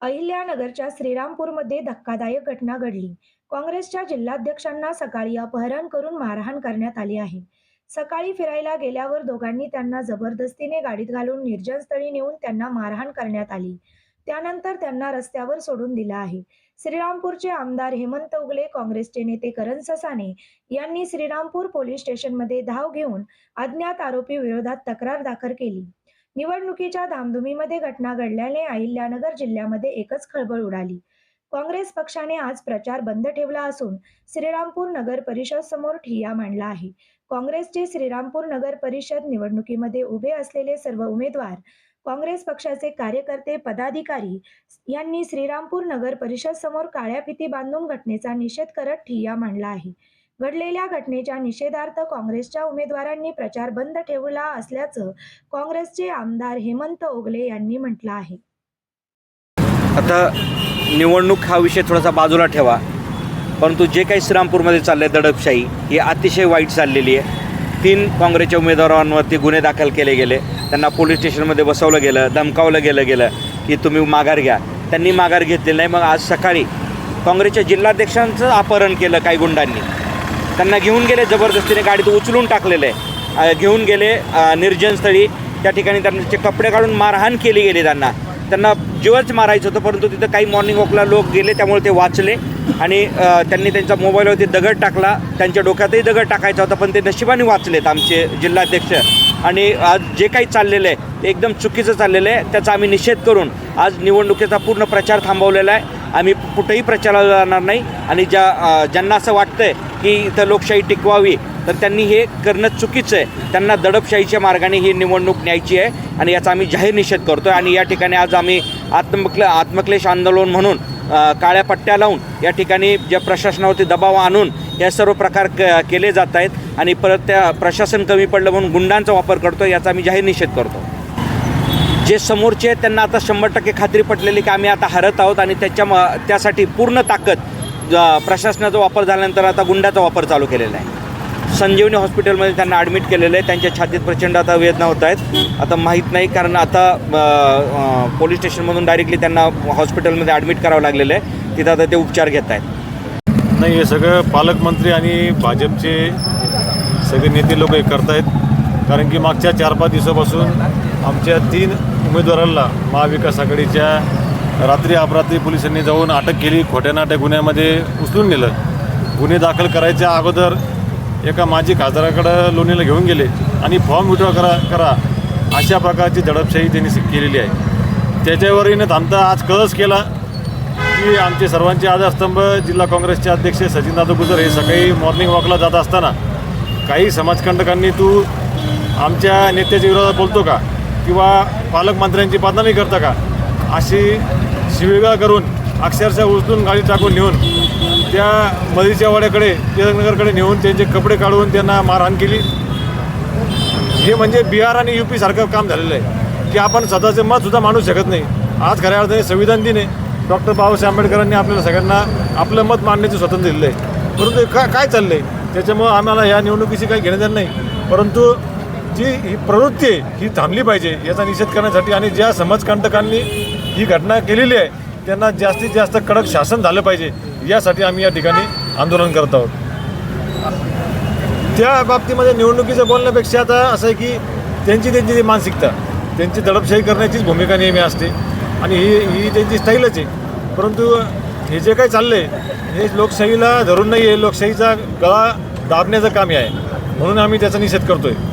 अहिल्यानगरच्या श्रीरामपूरमध्ये धक्कादायक घटना घडली. काँग्रेसच्या जिल्हाध्यक्षांना सकाळी अपहरण करून मारहाण करण्यात आली आहे. सकाळी फिरायला गेल्यावर दोघांनी त्यांना जबरदस्तीने गाडीत घालून निर्जन स्थळी नेऊन त्यांना मारहाण करण्यात आली. त्यानंतर त्यांना रस्त्यावर सोडून दिलं आहे. श्रीरामपूरचे आमदार हेमंत उगले काँग्रेसचे नेते करण ससाने यांनी श्रीरामपूर पोलीस स्टेशनमध्ये धाव घेऊन अज्ञात आरोपी विरोधात तक्रार दाखल केली. निवडणुकीच्या धामधुमीमध्ये घटना घडल्याने अहिल्यानगर जिल्ह्यामध्ये एकच खळबळ उडाली. काँग्रेस पक्षाने आज प्रचार बंद ठेवला असून श्रीरामपूर नगर परिषद समोर ठिय्या मांडला आहे. काँग्रेसचे श्रीरामपूर नगर परिषद निवडणुकीमध्ये उभे असलेले सर्व उमेदवार काँग्रेस पक्षाचे कार्यकर्ते पदाधिकारी यांनी श्रीरामपूर नगर परिषद समोर काळ्या फिती बांधून घटनेचा निषेध करत ठिय्या मांडला आहे. घडलेल्या घटनेच्या निषेधार्थ काँग्रेसच्या उमेदवारांनी प्रचार बंद ठेवला असल्याचं काँग्रेसचे आमदार हेमंत ओगले यांनी म्हटलं आहे. आता निवडणूक हा विषय थोडासा बाजूला ठेवा. परंतु जे काही श्रीरामपूरमध्ये चाललं आहे दडपशाही ही अतिशय वाईट चाललेली आहे. तीन काँग्रेसच्या उमेदवारांवरती गुन्हे दाखल केले गेले. त्यांना पोलीस स्टेशनमध्ये बसवलं गेलं धमकावलं गेलं गेलं की तुम्ही माघार घ्या. त्यांनी माघार घेतलेली नाही. मग आज सकाळी काँग्रेसच्या जिल्हाध्यक्षांचं अपहरण केलं काही गुंडांनी. त्यांना घेऊन गेले जबरदस्तीने गाडीत उचलून टाकलेलं. आहे घेऊन गेले निर्जनस्थळी निर्जन स्थळी. त्या ठिकाणी त्यांचे कपडे काढून मारहाण केली गेली त्यांना. त्यांना जीवच मारायचं होतं परंतु तिथं काही मॉर्निंग वॉकला लोक गेले त्यामुळे ते वाचले. आणि त्यांनी त्यांच्या मोबाईलवरती दगड टाकला. त्यांच्या डोक्यातही दगड टाकायचा होता पण ते नशिबाने वाचलेत आमचे जिल्हाध्यक्ष. आणि आज जे काही चाललेलं आहे ते एकदम चुकीचं चाललेलं आहे. त्याचा आम्ही निषेध करून आज निवडणुकीचा पूर्ण प्रचार थांबवलेला आहे. आम्ही कुठेही प्रचाराला जाणार नाही. आणि ज्या ज्यांना असं वाटतंय की इथं लोकशाही टिकवावी तर त्यांनी हे करणं चुकीचं आहे. त्यांना दडपशाहीच्या मार्गाने ही निवडणूक न्यायची आहे आणि याचा आम्ही जाहीर निषेध करतो आहे आणि या ठिकाणी आज आम्ही आत्मक्ले आत्मक्लेश आंदोलन म्हणून काळ्या पट्ट्या लावून या ठिकाणी ज्या प्रशासनावरती दबाव आणून या सर्व प्रकार क केले जात आहेत. आणि परत त्या प्रशासन कमी पडलं म्हणून गुंडांचा वापर करतो याचा आम्ही जाहीर निषेध करतो. जे समोरचे आहेत त्यांना आता शंभर टक्के खात्री पटलेली की आम्ही आता हरत आहोत आणि त्याच्या म त्यासाठी पूर्ण ताकद ज- प्रशासनाचा वापर झाल्यानंतर आता गुंडाचा वापर चालू केलेला आहे. संजीवनी हॉस्पिटलमध्ये त्यांना ॲडमिट केलेलं आहे. त्यांच्या छातीत प्रचंड आता वेदना होत आहेत. आता माहीत नाही कारण आता पोलीस स्टेशनमधून डायरेक्टली त्यांना हॉस्पिटलमध्ये ॲडमिट करावं लागलेलं आहे. तिथं आता ते उपचार घेत आहेत. नाही हे सगळं पालकमंत्री आणि भाजपचे सगळे नेते लोक हे करतायत. कारण की मागच्या चार पाच दिवसापासून आमच्या तीन उमेदवारांना महाविकास आघाडीच्या रात्री अपरात्री पोलिसांनी जाऊन अटक केली. खोट्या नाट्या गुन्ह्यामध्ये उचलून नेलं. गुन्हे दाखल करायच्या अगोदर एका माजी खासदाराकडं लोणीला घेऊन गेले. आणि फॉर्म विड्रॉ करा करा अशा प्रकारची दडपशाही त्यांनी केलेली आहे. त्याच्यावरही न थांबता आज कळस केला की आमचे सर्वांचे आधारस्तंभ जिल्हा काँग्रेसचे अध्यक्ष सचिनदादा गुजर हे सकाळी मॉर्निंग वॉकला जात असताना काही समाजकंटकांनी तू आमच्या नेत्याच्या विरोधात बोलतो का? किंवा पालकमंत्र्यांची बदनामी करता का? अशी शिवेगा करून अक्षरशः उचलून गाडी टाकून नेऊन त्या मदीच्या वाड्याकडे टिळकनगरकडे नेऊन त्यांचे कपडे काढून त्यांना मारहाण केली. हे म्हणजे बिहार आणि यू सारखं काम झालेलं आहे की आपण स्वतःचं मत सुद्धा मानू शकत नाही. आज खऱ्या अर्थाने संविधान दिन आहे. डॉक्टर बाबासाहेब आंबेडकरांनी आपल्याला सगळ्यांना आपलं मत मांडण्याचं स्वातंत्र्य दिलं आहे. परंतु का काय चाललं आहे त्याच्यामुळं आम्हाला या निवडणुकीशी काही घेणं देणं नाही. परंतु जी ही प्रवृत्ती आहे ही थांबली पाहिजे याचा निषेध करण्यासाठी आणि ज्या समाजकंटकांनी ही घटना केलेली आहे त्यांना जास्तीत जास्त कडक शासन झालं पाहिजे यासाठी आम्ही या ठिकाणी आंदोलन करत आहोत. त्या बाबतीमध्ये निवडणुकीचं बोलण्यापेक्षा आता असं आहे की त्यांची त्यांची ती मानसिकता त्यांची दडपशाही करण्याचीच भूमिका नेहमी असते आणि ही ही त्यांची स्टाईलच आहे. परंतु हे जे काही चाललं आहे हे लोकशाहीला धरून नाही आहे लोकशाहीचा गळा दाबण्याचं काम आहे. म्हणून आम्ही त्याचा निषेध करतो आहे